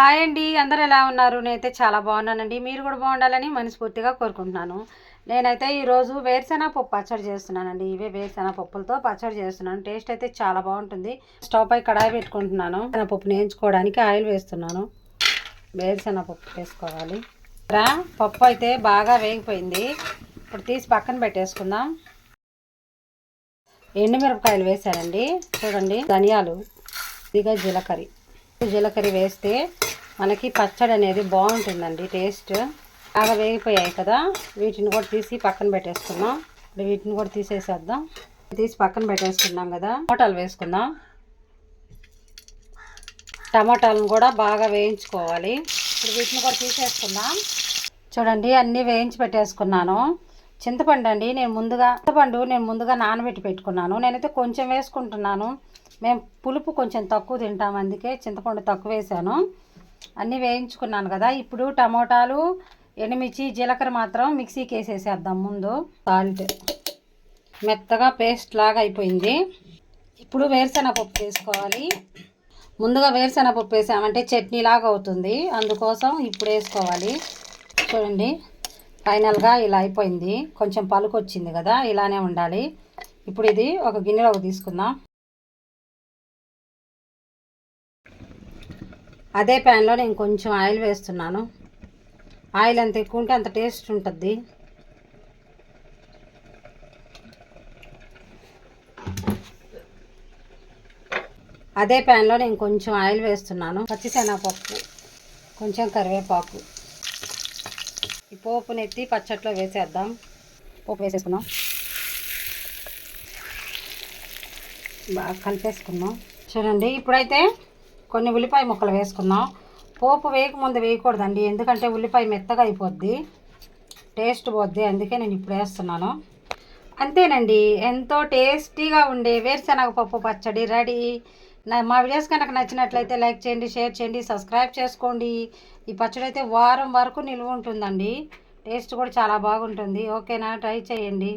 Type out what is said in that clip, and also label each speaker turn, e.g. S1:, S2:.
S1: Hi అండి అందరు ఎలా ఉన్నారు? నేనైతే చాలా బాగున్నానండి. మీరు కూడా బాగుండాలని మనస్ఫూర్తిగా కోరుకుంటున్నాను. నేనైతే ఈరోజు వేరుశెనగ పప్పు పచ్చడి చేస్తున్నానండి. ఇవే వేరుశెనగ పప్పులతో పచ్చడి చేస్తున్నాను. టేస్ట్ అయితే చాలా బాగుంటుంది. స్టవ్ పై కడాయి పెట్టుకుంటున్నాను. పప్పు వేయించుకోవడానికి ఆయిల్ వేస్తున్నాను. వేరుశెనగ పప్పు వేసుకోవాలి. రా పప్పు అయితే బాగా వేగిపోయింది. ఇప్పుడు తీసి పక్కన పెట్టేసుకుందాం. ఎండుమిరపకాయలు వేసానండి చూడండి ధనియాలు ఇదిగా జీలకర్ర. జీలకర్ర వేస్తే మనకి పచ్చడి అనేది బాగుంటుందండి టేస్ట్. బాగా వేగిపోయాయి కదా వీటిని కూడా తీసి పక్కన పెట్టేసుకున్నాం ఇప్పుడు వీటిని కూడా తీసేసేద్దాం. తీసి పక్కన పెట్టేసుకున్నాం కదా టమాటాలు వేసుకుందాం. టమాటాలను కూడా బాగా వేయించుకోవాలి. ఇప్పుడు వీటిని కూడా తీసేసుకుందాం. చూడండి అన్నీ వేయించి పెట్టేసుకున్నాను. చింతపండు అండి నేను ముందుగా చింతపండు నేను ముందుగా నానబెట్టి పెట్టుకున్నాను. నేనైతే కొంచెం వేసుకుంటున్నాను. మేము పులుపు కొంచెం తక్కువ తింటాం అందుకే చింతపండు తక్కువ వేసాను. అన్నీ వేయించుకున్నాను కదా. ఇప్పుడు టమోటాలు ఎండుమిర్చి జీలకర్ర మాత్రం మిక్సీకి వేసేసేద్దాం ముందు. సాల్ట్. మెత్తగా పేస్ట్ లాగా అయిపోయింది. ఇప్పుడు వేరుశెనగపప్పు వేసుకోవాలి. ముందుగా వేరుశెనగపప్పు వేసామంటే చట్నీ లాగా అవుతుంది. అందుకోసం ఇప్పుడు వేసుకోవాలి. చూడండి ఫైనల్గా ఇలా అయిపోయింది. కొంచెం పలుకు వచ్చింది కదా ఇలానే ఉండాలి. ఇప్పుడు ఇది ఒక గిన్నెలోకి తీసుకుందాం. అదే ప్యాన్లో నేను కొంచెం ఆయిల్ వేస్తున్నాను. ఆయిల్ ఎంత ఎక్కువ ఉంటే అంత టేస్ట్ ఉంటుంది అదే ప్యాన్లో నేను కొంచెం ఆయిల్ వేస్తున్నాను. పచ్చిశనగపప్పు కొంచెం కరివేపాకు. ఈ పోపుని ఎత్తి పచ్చట్లో వేసేద్దాం. పోపు వేసేసుకున్నాం బాగా కలిపేసుకున్నాం చూడండి ఇప్పుడైతే కొన్ని ఉల్లిపాయ ముక్కలు వేసుకుందాం. పోపు వేయకముందు వేయకూడదండి ఎందుకంటే ఉల్లిపాయ మెత్తగా అయిపోద్ది టేస్ట్ పోద్ది అందుకే నేను ఇప్పుడు వేస్తున్నాను. అంతేనండి ఎంతో టేస్టీగా ఉండే వేరుశనగ పప్పు పచ్చడి రెడీ. నా మా వీడియోస్ కనుక నచ్చినట్లయితే లైక్ చేయండి షేర్ చేయండి సబ్స్క్రైబ్ చేసుకోండి. ఈ పచ్చడి అయితే వారం వరకు నిల్వ ఉంటుందండి టేస్ట్ కూడా చాలా బాగుంటుంది. ఓకేనా? ట్రై చేయండి.